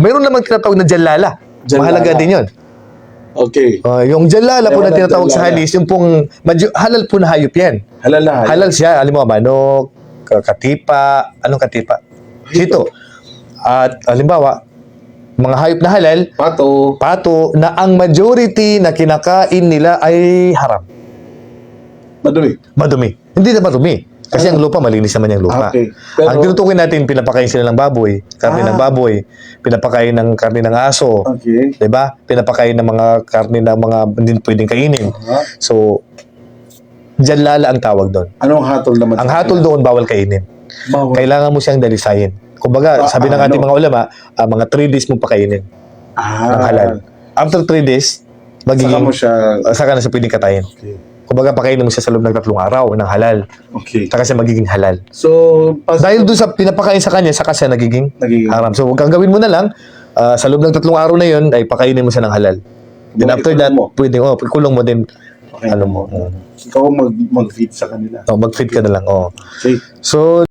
Mayroon naman tinatawag na jalala. Jalala. Mahalaga din yun. Okay. Uh, yung jalala po na tinatawag sa jalala. halis, yung pong medyo, halal po na hayop yan. Halal na halal. Halal siya, alam mo, manok, ka- katipa, anong katipa? Sito. At halimbawa, mga hayop na halal, Pato. pato, na ang majority na kinakain nila ay haram. Madumi. Madumi. Hindi na madumi. Kasi ang lupa, malinis naman yung lupa. Okay. Pero- ang tinutukoy natin, pinapakain sila ng baboy, karne Ah. ng baboy, pinapakain ng karne ng aso, Okay. 'di ba? Pinapakain ng mga karne ng mga hindi pwedeng kainin. Ha? So, jalala ang tawag doon. Anong hatol naman? Ang hatol kanila? doon, bawal kainin. Bawal. Kailangan mo siyang dalisayin. Kumbaga, Ah, sabi ng ah, ating ano? mga ulama, ah, mga 3 days mo pakainin Ah. ng halal. After 3 days, Saka magiging, mo siya. ah, saka na siya pwedeng katayin. Okay. Kumbaga, pakainin mo siya sa loob ng tatlong araw ng halal. Okay. Saka siya magiging halal. So, pas- Dahil doon sa pinapakain sa kanya, saka siya nagiging nagiging haram. So, huwag kang gawin mo na lang, ah, sa loob ng tatlong araw na yun, ay pakainin mo siya ng halal. Then Kumbaga, after ikulong that, mo. pwede, oh, kulong mo din, Okay. ano mo, oh, ikaw mag mag-feed sa kanila. oh, mag-feed ka na lang, oh. Okay. So,